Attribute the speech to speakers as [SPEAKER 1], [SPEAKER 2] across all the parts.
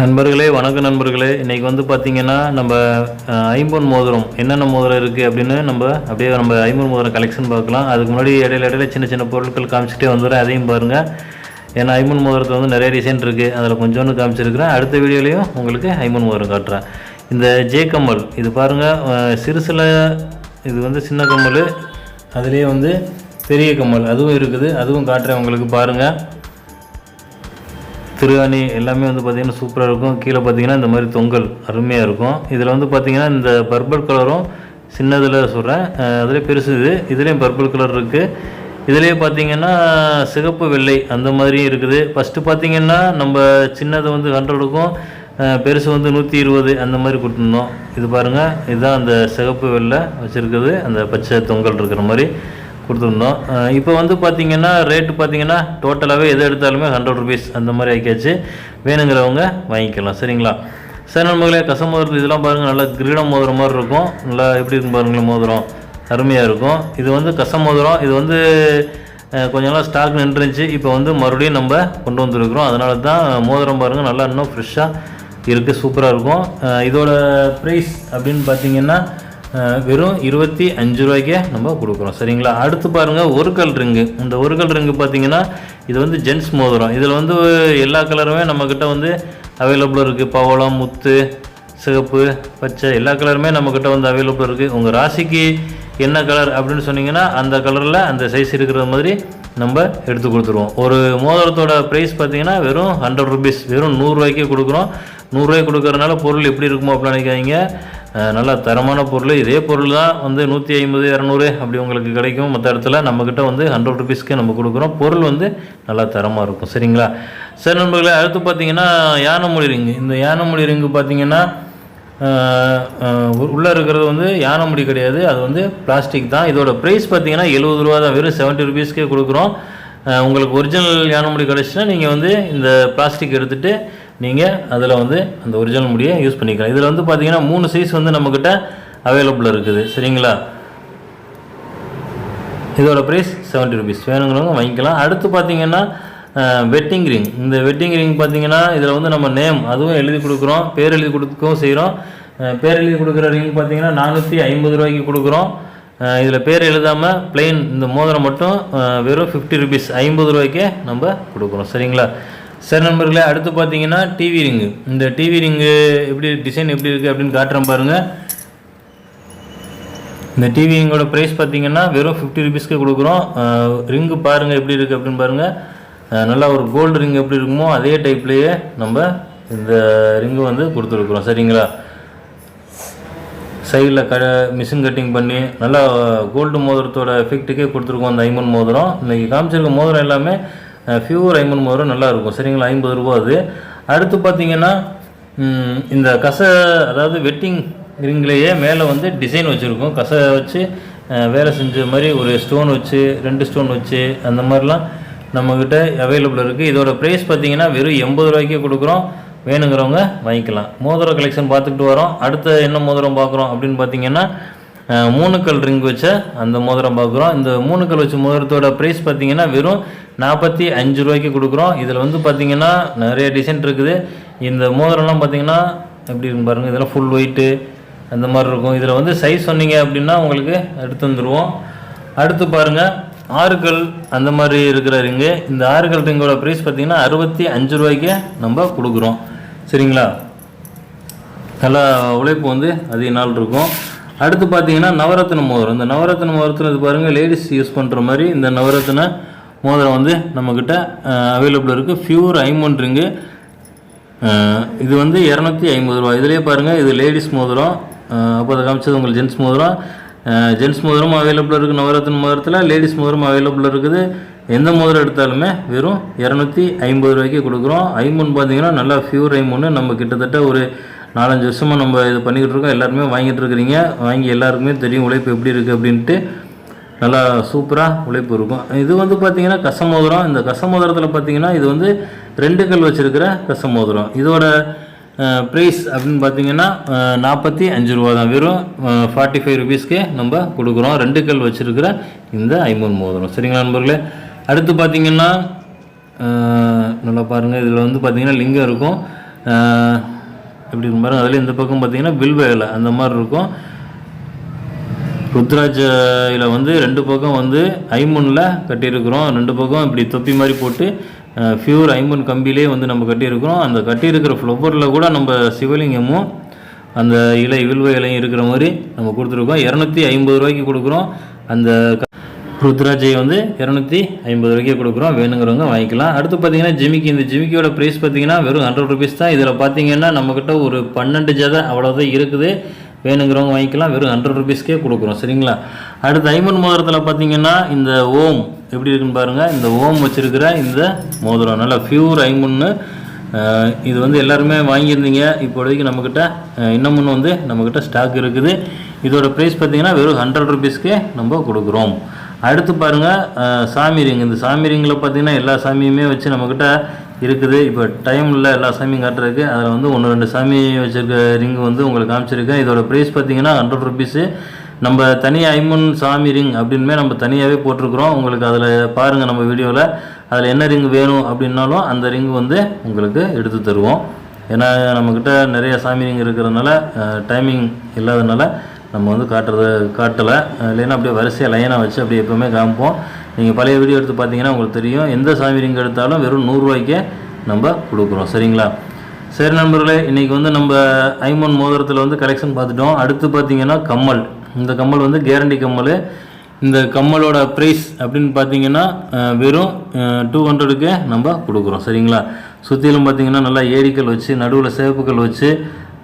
[SPEAKER 1] நண்பர்களே வணக்கம் நண்பர்களே. இன்றைக்கி வந்து பார்த்திங்கன்னா நம்ம ஐம்பொன் மோதிரம் என்னென்ன மோதிரம் இருக்குது அப்படின்னு நம்ம அப்படியே நம்ம ஐம்பொன் மோதிரம் கலெக்ஷன் பார்க்கலாம். அதுக்கு முன்னாடி இடையில இடையில சின்ன சின்ன பொருட்கள் காமிச்சிட்டே வந்துடுறேன் அதையும் பாருங்கள் ஏன்னா ஐம்பொன் மோதிரத்தில் வந்து நிறைய டிசைன் இருக்குது அதில் கொஞ்சோண்டு காமிச்சிருக்கிறேன். அடுத்த வீடியோலையும் உங்களுக்கு ஐம்பொன் மோதிரம் காட்டுறேன். இந்த ஜே கம்மல் இது பாருங்கள் சிறுசில் இது வந்து சின்ன கம்மல் அதுலேயே வந்து பெரிய கம்மல் அதுவும் இருக்குது. அதுவும் காட்டுறேன் உங்களுக்கு பாருங்கள் திருவாணி எல்லாமே வந்து பார்த்திங்கன்னா சூப்பராக இருக்கும். கீழே பார்த்தீங்கன்னா இந்த மாதிரி தொங்கல் அருமையாக இருக்கும். இதில் வந்து பார்த்திங்கன்னா இந்த பர்பிள் கலரும் சின்னதில் சொல்கிறேன் அதிலே பெருசு இது. இதுலேயும் பர்பிள் கலர் இருக்குது இதுலேயே பார்த்தீங்கன்னா சிகப்பு வெள்ளை அந்த மாதிரியும் இருக்குது. ஃபஸ்ட்டு பார்த்தீங்கன்னா நம்ம சின்னது வந்து ஹண்ட்ரடுக்கும் பெருசு வந்து நூற்றி இருபது அந்த மாதிரி கொடுத்துருந்தோம். இது பாருங்கள் இதுதான் அந்த சிகப்பு வெள்ளை வச்சுருக்குது. அந்த பச்சை தொங்கல் இருக்கிற மாதிரி. கொடுத்துருந்தோம். இப்போ வந்து பார்த்தீங்கன்னா ரேட்டு பார்த்தீங்கன்னா டோட்டலாகவே எது எடுத்தாலுமே ஹண்ட்ரட் ருபீஸ் அந்த மாதிரி ஆக்கியாச்சு வேணுங்கிறவங்க வாங்கிக்கலாம் சரிங்களா? சரி நண்பர்களே கசமோதிரத்து இதெல்லாம் பாருங்கள் நல்லா கிரீடம் மோதிர மாதிரி இருக்கும். நல்லா எப்படி இருக்கும் பாருங்களேன் மோதிரம். அருமையாக இருக்கும். இது வந்து கச மோதிரம். இது வந்து கொஞ்ச நாள் ஸ்டாக் நின்றுச்சு. இப்போ வந்து மறுபடியும் நம்ம கொண்டு வந்துருக்குறோம். அதனால தான் மோதிரம் பாருங்கள் நல்லா இன்னும் ஃப்ரெஷ்ஷாக இருக்குது சூப்பராக இருக்கும். இதோட ப்ரைஸ் அப்படின்னு பார்த்தீங்கன்னா வெறும் இருபத்தி அஞ்சு ரூபாய்க்கே நம்ம கொடுக்குறோம். சரிங்களா? அடுத்து பாருங்கள் ஒரு கல் ரிங்கு இந்த ஒரு கல் ரிங்கு பார்த்தீங்கன்னா இது வந்து ஜென்ஸ் மோதிரம். இதில் வந்து எல்லா கலருமே நம்மக்கிட்ட வந்து அவைலபிள் இருக்குது பவளம் முத்து சிகப்பு பச்சை எல்லா கலருமே நம்மக்கிட்ட வந்து அவைலபிள் இருக்குது உங்கள் ராசிக்கு என்ன கலர் அப்படின்னு சொன்னீங்கன்னா அந்த கலரில் அந்த சைஸ் இருக்கிற மாதிரி நம்ம எடுத்து கொடுத்துருவோம். ஒரு மோதிரத்தோட ப்ரைஸ் பார்த்தீங்கன்னா வெறும் ஹண்ட்ரட் ருபீஸ் வெறும் நூறுரூவாய்க்கே கொடுக்குறோம். நூறுரூவாய்க்கு கொடுக்குறதுனால பொருள் எப்படி இருக்குமோ அப்படின்னு நினைக்காதீங்க. நல்ல தரமான பொருள். இதே பொருள் தான் வந்து நூற்றி ஐம்பது இரநூறு அப்படி உங்களுக்கு கிடைக்கும். மற்ற இடத்துல நம்மக்கிட்ட வந்து ஹண்ட்ரட் ருபீஸ்க்கு நம்ம கொடுக்குறோம். பொருள் வந்து நல்லா தரமாக இருக்கும். சரிங்களா? சரி நண்பர்களே அடுத்து பார்த்தீங்கன்னா யானைமொழி ரிங்கு இந்த யானைமொழி ரிங்கு பார்த்தீங்கன்னா உள்ளே இருக்கிறது வந்து யானை முடி கிடையாது. அது வந்து பிளாஸ்டிக் தான். இதோட ப்ரைஸ் பார்த்தீங்கன்னா எழுபது ரூபா தான். வெறும் செவன்ட்டி ருபீஸ்க்கே கொடுக்குறோம். உங்களுக்கு ஒரிஜினல் யானை முடி கிடச்சுன்னா நீங்கள் வந்து இந்த பிளாஸ்டிக் எடுத்துகிட்டு நீங்கள் அதில் வந்து அந்த ஒரிஜினல் முடியை யூஸ் பண்ணிக்கலாம். இதில் வந்து பார்த்தீங்கன்னா மூணு சைஸ் வந்து நம்மக்கிட்ட அவைலபிள் இருக்குது. சரிங்களா? இதோட ப்ரைஸ் செவன்ட்டி ருபீஸ் வேணுங்கிறவங்க வாங்கிக்கலாம். அடுத்து பார்த்தீங்கன்னா வெட்டிங் ரிங் இந்த வெட்டிங் ரிங் பார்த்தீங்கன்னா இதில் வந்து நம்ம நேம் அதுவும் எழுதி கொடுக்குறோம். பேர் எழுதி கொடுக்கவும் செய்கிறோம் பேர் எழுதி கொடுக்குற ரிங் பார்த்தீங்கன்னா நானூற்றி ஐம்பது ரூபாய்க்கு கொடுக்குறோம். இதில் பேர் எழுதாமல் பிளெயின் இந்த மோதிரம் மட்டும் வெறும் ஃபிஃப்டி ருபீஸ் ஐம்பது ரூபாய்க்கே நம்ம கொடுக்குறோம். சரிங்களா? சரி நண்பர்களே அடுத்து பார்த்தீங்கன்னா டிவி ரிங்கு இந்த டிவி ரிங்கு எப்படி டிசைன் எப்படி இருக்குது அப்படின்னு காட்டுறேன் பாருங்கள் இந்த டிவி ரிங்கோட ப்ரைஸ் பார்த்தீங்கன்னா வெறும் ஃபிஃப்டி ருபீஸ்க்கு கொடுக்குறோம். ரிங்கு பாருங்கள் எப்படி இருக்குது அப்படின்னு பாருங்கள் நல்லா ஒரு கோல்டு ரிங் எப்படி இருக்குமோ அதே டைப்லேயே நம்ம இந்த ரிங்கு வந்து கொடுத்துருக்குறோம். சரிங்களா? சைடில் க மிஷின் கட்டிங் பண்ணி நல்லா கோல்டு மோதிரத்தோட எஃபெக்ட்டுக்கே கொடுத்துருக்கோம் அந்த ஐமன் மோதிரம். இன்றைக்கி காமிச்சிருக்க மோதிரம் எல்லாமே ஃபியூர் ஐம்பது மோதிரம் நல்லா இருக்கும் சரிங்களா? ஐம்பது ரூபா அது. அடுத்து பார்த்தீங்கன்னா இந்த கசை அதாவது வெட்டிங் ரிங்லேயே மேலே வந்து டிசைன் வச்சுருக்கோம். கசை வச்சு வேலை செஞ்ச மாதிரி ஒரு ஸ்டோன் வச்சு ரெண்டு ஸ்டோன் வச்சு அந்த மாதிரிலாம் நம்மக்கிட்ட அவைலபிள் இருக்குது இதோட ப்ரைஸ் பார்த்தீங்கன்னா வெறும் எண்பது ரூபாய்க்கே கொடுக்குறோம். வேணுங்கிறவங்க வாங்கிக்கலாம். மோதிரம் கலெக்ஷன் பார்த்துக்கிட்டு வரோம். அடுத்த என்ன மோதிரம் பார்க்குறோம் அப்படின்னு பார்த்தீங்கன்னா மூணுக்கல் ரிங் வச்ச அந்த மோதிரம் பார்க்குறோம். இந்த மூணுக்கல் வச்ச மோதிரத்தோட ப்ரைஸ் பார்த்தீங்கன்னா வெறும் நாற்பத்தி அஞ்சு ரூபாய்க்கு கொடுக்குறோம். இதில் வந்து பார்த்தீங்கன்னா நிறைய டிசைன் இருக்குது. இந்த மோதிரம்லாம் பார்த்தீங்கன்னா எப்படி இருக்கு பாருங்கள் இதெல்லாம் ஃபுல் ஒயிட்டு அந்த மாதிரி இருக்கும். இதில் வந்து சைஸ் சொன்னீங்க அப்படின்னா உங்களுக்கு எடுத்து வந்துடுவோம் அடுத்து பாருங்கள் ஆறுகள் அந்த மாதிரி இருக்கிற ரிங்கு இந்த ஆறுகள் ரிங்கோட ப்ரைஸ் பார்த்தீங்கன்னா அறுபத்தி அஞ்சு ரூபாய்க்கு நம்ம கொடுக்குறோம். சரிங்களா? நல்லா உழைப்பு வந்து அதிக நாள் இருக்கும். அடுத்து பார்த்தீங்கன்னா நவரத்ன மோதிரம். இந்த நவரத்ன மோதிரத்தில் இது பாருங்கள் லேடிஸ் யூஸ் பண்ணுற மாதிரி இந்த நவரத்ன மோதிரம் வந்து நம்மக்கிட்ட அவைலபிள் இருக்குது ஃபியூர் ஐமோன் ரிங்கு இது வந்து இரநூத்தி ஐம்பது ரூபா இதுலேயே பாருங்கள் இது லேடிஸ் மோதிரம். அப்போ அதை காமிச்சது உங்களுக்கு ஜென்ஸ் மோதிரம். ஜென்ஸ் மோதிரம் அவைலபிள் இருக்குது நவரத்ன மோதிரத்தில். லேடிஸ் மோதிரம் அவைலபிள் இருக்குது. எந்த மோதிரம் எடுத்தாலுமே வெறும் இரநூத்தி ஐம்பது ரூபாய்க்கு கொடுக்குறோம். ஐமோன் பார்த்தீங்கன்னா நல்லா ஃபியூர் ஐமோன்னு நம்ம கிட்டத்தட்ட ஒரு நாலஞ்சு வருஷமாக நம்ம இது பண்ணிக்கிட்டு இருக்கோம். எல்லாருமே வாங்கிட்டு இருக்கிறீங்க. வாங்கி எல்லாருக்குமே தெரியும் உழைப்பு எப்படி இருக்குது அப்படின்ட்டு. நல்லா சூப்பராக உழைப்பு இருக்கும். இது வந்து பார்த்தீங்கன்னா கசமோதிரம். இந்த கசமோதிரத்தில் பார்த்தீங்கன்னா இது வந்து ரெண்டு கல் வச்சுருக்கிற கசமோதிரம். இதோட ப்ரைஸ் அப்படின்னு பார்த்தீங்கன்னா நாற்பத்தி அஞ்சு ரூபா தான். வெறும் ஃபார்ட்டி ஃபைவ் ருபீஸ்க்கே நம்ம கொடுக்குறோம். ரெண்டு கல் வச்சுருக்கிற இந்த ஐம்பது மோதிரம். சரிங்களா நண்பர்களே? அடுத்து பார்த்தீங்கன்னா நல்லா பாருங்கள் இதில் வந்து பார்த்தீங்கன்னா லிங்கம் இருக்கும். இப்படி எப்படி இருக்கும் பாருங்க அதில் இந்த பக்கம் பார்த்தீங்கன்னா வில்வ இலை அந்த மாதிரி இருக்கும். ருத்ராட்சையில் வந்து ரெண்டு பக்கம் வந்து ஐமுனில் கட்டியிருக்கிறோம். ரெண்டு பக்கம் இப்படி தொப்பி மாதிரி போட்டு ஃபியூர் ஐம்பன் கம்பிலே வந்து நம்ம கட்டியிருக்கிறோம். அந்த கட்டியிருக்கிற ஃப்ளவரில் கூட நம்ம சிவலிங்கமும் அந்த இலை வில்வ இலையும் இருக்கிற மாதிரி நம்ம கொடுத்துருக்கோம். இரநூத்தி ஐம்பது ரூபாய்க்கு கொடுக்குறோம். அந்த ருத்ராஜை வந்து இரநூத்தி ஐம்பது ரூபாய்க்கு கொடுக்குறோம். வேணுங்கிறவங்க வாங்கிக்கலாம். அடுத்து பார்த்தீங்கன்னா ஜிமிக்கி. இந்த ஜிமிக்கியோட ப்ரைஸ் பார்த்தீங்கன்னா வெறும் ஹண்ட்ரட் ருபீஸ் தான். இதில் பார்த்தீங்கன்னா நம்மக்கிட்ட ஒரு பன்னெண்டு ஜதை அவ்வளோதான் இருக்குது. வேணுங்கிறவங்க வாங்கிக்கலாம். வெறும் ஹண்ட்ரட் ருபீஸ்க்கே கொடுக்குறோம். சரிங்களா? அடுத்து ஐமன் மோதிரத்தில் பார்த்தீங்கன்னா இந்த ஓம் எப்படி இருக்குன்னு பாருங்கள் இந்த ஓம் வச்சுருக்கிற இந்த மோதிரம். நல்லா பியூர் ஐமன்னு இது வந்து எல்லாருமே வாங்கியிருந்தீங்க. இப்போதைக்கு நம்மக்கிட்ட இன்னமுன்னு இன்னமும் வந்து நம்மக்கிட்ட ஸ்டாக் இருக்குது. இதோட ப்ரைஸ் பார்த்தீங்கன்னா வெறும் ஹண்ட்ரட் ருபீஸ்க்கே நம்ம கொடுக்குறோம். அடுத்து பாருங்கள் சாமி ரிங். இந்த சாமி ரிங்கில் பார்த்தீங்கன்னா எல்லா சாமியுமே வச்சு நம்மக்கிட்ட இருக்குது. இப்போ டைம் இல்லை எல்லா சாமியும் காட்டுறதுக்கு அதில் வந்து ஒன்று ரெண்டு சாமி வச்சுருக்க ரிங் வந்து உங்களுக்கு காமிச்சிருக்கேன். இதோட ப்ரைஸ் பார்த்தீங்கன்னா ஹண்ட்ரட் ருபீஸு நம்ம தனியாக ஐமன் சாமி ரிங் அப்படின்மே நம்ம தனியாகவே போட்டிருக்கிறோம். உங்களுக்கு அதில் பாருங்கள் நம்ம வீடியோவில் அதில் என்ன ரிங் வேணும் அப்படின்னாலும் அந்த ரிங் வந்து உங்களுக்கு எடுத்து தருவோம். ஏன்னா நம்மக்கிட்ட நிறைய சாமி ரிங் இருக்கிறதுனால டைமிங் இல்லாதனால நம்ம வந்து காட்டுறது காட்டலை. இல்லைன்னா அப்படியே வரிசையாக லைனாக வச்சு அப்படியே எப்போவுமே காமிப்போம். நீங்கள் பழைய வீடியோ எடுத்து பார்த்தீங்கன்னா உங்களுக்கு தெரியும். எந்த சாமி ரிங் எடுத்தாலும் வெறும் நூறுரூவாய்க்கே நம்ம கொடுக்குறோம். சரிங்களா? சரி நண்பர்களே இன்றைக்கி வந்து நம்ம ஐமோன் மோதிரத்தில் வந்து கலெக்ஷன் பார்த்துட்டோம். அடுத்து பார்த்தீங்கன்னா கம்மல். இந்த கம்மல் வந்து கேரண்டி கம்மல். இந்த கம்மலோட ப்ரைஸ் அப்படின்னு பார்த்தீங்கன்னா வெறும் டூ ஹண்ட்ரடுக்கு நம்ம கொடுக்குறோம். சரிங்களா? சுற்றிலும் பார்த்தீங்கன்னா நல்லா ஏரிக்கல் வச்சு நடுவில் சேப்புக்கல் வச்சு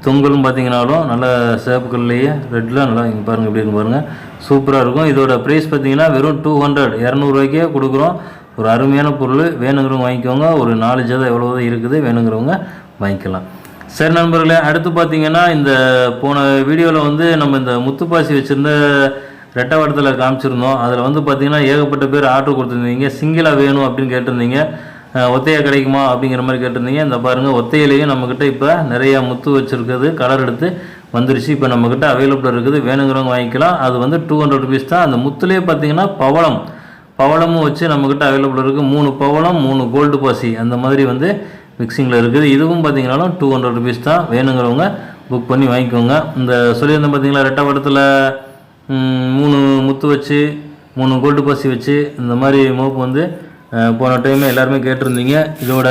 [SPEAKER 1] தொங்கலும் பார்த்தீங்கனாலும் நல்லா சேப்புக்கல்லையே ரெட்டில் நல்லா இங்கே பாருங்கள் எப்படி இருக்கு பாருங்கள் சூப்பராக இருக்கும். இதோட ப்ரைஸ் பார்த்தீங்கன்னா வெறும் டூ ஹண்ட்ரட் இரநூறுவாய்க்கே கொடுக்குறோம். ஒரு அருமையான பொருள். வேணுங்கிறவங்க வாங்கிக்கோங்க. ஒரு நாலு ஜதாவது எவ்வளோ தான் இருக்குது. வேணுங்கிறவங்க வாங்கிக்கலாம். சரி நண்பர்களே அடுத்து பார்த்தீங்கன்னா இந்த போன வீடியோவில் வந்து நம்ம இந்த முத்துப்பாசி வச்சுருந்த ரெட்டவாடத்தில் காமிச்சிருந்தோம். அதில் வந்து பார்த்தீங்கன்னா ஏகப்பட்ட பேர் ஆர்டர் கொடுத்துருந்தீங்க. சிங்கிளாக வேணும் அப்படின்னு கேட்டிருந்தீங்க. ஒத்தையாக ஒத்தையா கிடைக்குமா அப்படிங்கிற மாதிரி கேட்டிருந்தீங்க. இந்த பாருங்கள் ஒத்தையிலேயே நம்மக்கிட்ட இப்போ நிறையா முத்து வச்சுருக்குது கலர் எடுத்து வந்துருச்சு. இப்போ நம்மக்கிட்ட அவைலபிள் இருக்குது. வேணுங்கிறவங்க வாங்கிக்கலாம். அது வந்து டூ ஹண்ட்ரட் ருபீஸ் தான். அந்த முத்துலேயே பார்த்தீங்கன்னா பவளம். பவளமும் வச்சு நம்மக்கிட்ட அவைலபிள் இருக்குது மூணு பவளம் மூணு கோல்டு பாசி அந்த மாதிரி வந்து மிக்சிங்கில் இருக்குது. இதுவும் பார்த்தீங்கன்னாலும் டூ ஹண்ட்ரட் ருபீஸ் தான். வேணுங்கிறவங்க புக் பண்ணி வாங்கிக்கோங்க. இந்த சொல்லியிருந்தேன் பார்த்தீங்களா ரெட்டவடத்தில் மூணு முத்து வச்சு மூணு கோல்டு பாசி வச்சு இந்த மாதிரி மோப்பு வந்து போன டைமே எல்லாருமே கேட்டிருந்தீங்க. இதோட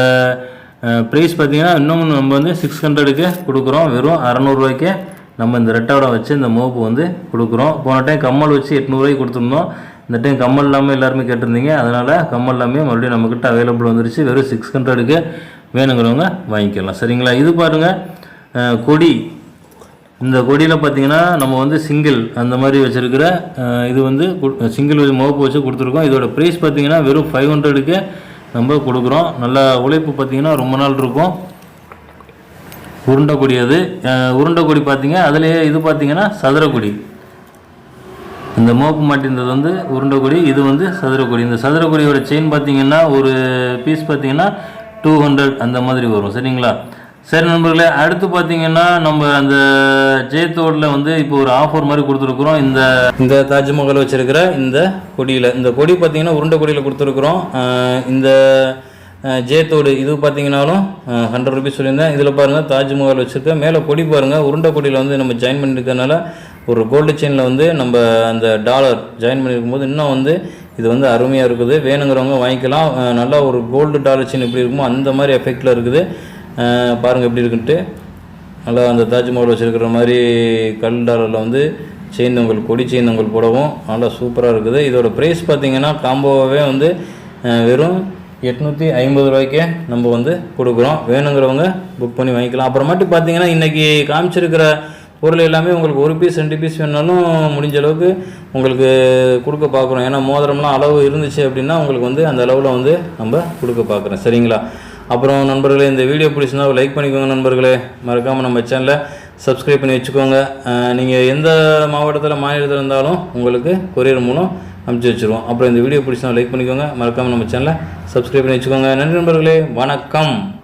[SPEAKER 1] ப்ரைஸ் பார்த்தீங்கன்னா இன்னும் நம்ம வந்து சிக்ஸ் ஹண்ட்ரடுக்கு கொடுக்குறோம். வெறும் அறநூறுவாய்க்கு நம்ம இந்த ரெட்டோட வச்சு இந்த மோப்பு வந்து கொடுக்குறோம். போன டைம் கம்மல் வச்சு எட்நூறுவாய்க்கு கொடுத்துருந்தோம். இந்த டைம் கம்மல் இல்லாமல் எல்லாருமே கேட்டிருந்தீங்க. அதனால் கம்மல் இல்லாமல் மறுபடியும் நம்மக்கிட்ட அவைலபிள் வந்துருச்சு. வெறும் சிக்ஸ் ஹண்ட்ரடுக்கு வேணுங்கிறவங்க வாங்கிக்கலாம். சரிங்களா? இது பாருங்கள் கொடி. இந்த கொடியில் பார்த்தீங்கன்னா நம்ம வந்து சிங்கிள் அந்த மாதிரி வச்சுருக்கிற இது வந்து சிங்கிள் முகப்பு வச்சு கொடுத்துருக்கோம். இதோட ப்ரைஸ் பார்த்தீங்கன்னா வெறும் ஃபைவ் ஹண்ட்ரடுக்கு நம்ம கொடுக்குறோம். நல்ல உழைப்பு பார்த்தீங்கன்னா ரொம்ப நாள் இருக்கும். உருண்டை கொடி அது. உருண்டை கொடி பார்த்தீங்க அதுலேயே இது பார்த்திங்கன்னா சதுரக்கொடி இந்த மோப்பு மாட்டின்றது வந்து உருண்டைக்குடி இது வந்து சதுரக்கொடி இந்த சதுரக்கொடியோட செயின் பார்த்தீங்கன்னா ஒரு பீஸ் பார்த்தீங்கன்னா டூ ஹண்ட்ரட் அந்த மாதிரி வரும். சரிங்களா? சரி நண்பர்களே அடுத்து பார்த்தீங்கன்னா நம்ம அந்த ஜெயத்தோடில் வந்து இப்போ ஒரு ஆஃபர் மாதிரி கொடுத்துருக்குறோம். இந்த இந்த தாஜ்மஹால் வச்சுருக்கிற இந்த கொடியில் இந்த கொடி பார்த்தீங்கன்னா உருண்டை கொடியில் கொடுத்துருக்குறோம். இந்த ஜெயத்தோடு இது பார்த்தீங்கன்னாலும் ஹண்ட்ரட் ருபீஸ் சொல்லியிருந்தேன். இதில் பாருங்கள் தாஜ்மஹால் வச்சுருக்கேன் மேலே கொடி பாருங்கள் உருண்டை கொடியில் வந்து நம்ம ஜாயின் பண்ணியிருக்கனால ஒரு கோல்டு செயினில் வந்து நம்ம அந்த டாலர் ஜாயின் பண்ணியிருக்கும் போது இன்னும் வந்து இது வந்து அருமையாக இருக்குது. வேணுங்கிறவங்க வாங்கிக்கலாம். நல்லா ஒரு கோல்டு டாலர் செயின் எப்படி இருக்குமோ அந்த மாதிரி எஃபெக்டில் இருக்குது. பாருங்கள் எப்படி இருக்குன்ட்டு. நல்லா அந்த தாஜ்மஹால் வச்சுருக்கிற மாதிரி கல் டாலரில் வந்து செயின் கொடி செயின் போடவும். நல்லா சூப்பராக இருக்குது. இதோட ப்ரைஸ் பார்த்தீங்கன்னா காம்போவே வந்து வெறும் எட்நூற்றி ஐம்பது ரூபாய்க்கே நம்ம வந்து கொடுக்குறோம். வேணுங்கிறவங்க புக் பண்ணி வாங்கிக்கலாம். அப்புறமாட்டி பார்த்தீங்கன்னா இன்றைக்கி காமிச்சிருக்கிற பொருள் எல்லாமே உங்களுக்கு ஒரு பீஸ் ரெண்டு பீஸ் வேணாலும் முடிஞ்ச அளவுக்கு உங்களுக்கு கொடுக்க பார்க்குறோம். ஏன்னா மோதிரம்லாம் அளவு இருந்துச்சு அப்படின்னா உங்களுக்கு வந்து அந்த அளவில் வந்து நம்ம கொடுக்க பார்க்குறோம். சரிங்களா? அப்புறம் நண்பர்களே இந்த வீடியோ பிடிச்சிருந்தா லைக் பண்ணிக்கோங்க நண்பர்களே. மறக்காமல் நம்ம சேனலை சப்ஸ்கிரைப் பண்ணி வச்சுக்கோங்க. நீங்கள் எந்த மாவட்டத்தில் மாநிலத்தில் இருந்தாலும் உங்களுக்கு கொரியர் மூலம் அனுப்பிச்சி வச்சுருவோம். அப்புறம் இந்த வீடியோ பிடிச்சிருந்தா லைக் பண்ணிக்கோங்க. மறக்காமல் நம்ம சேனலை சப்ஸ்கிரைப் பண்ணி வச்சுக்கோங்க. நன்றி நண்பர்களே. வணக்கம்.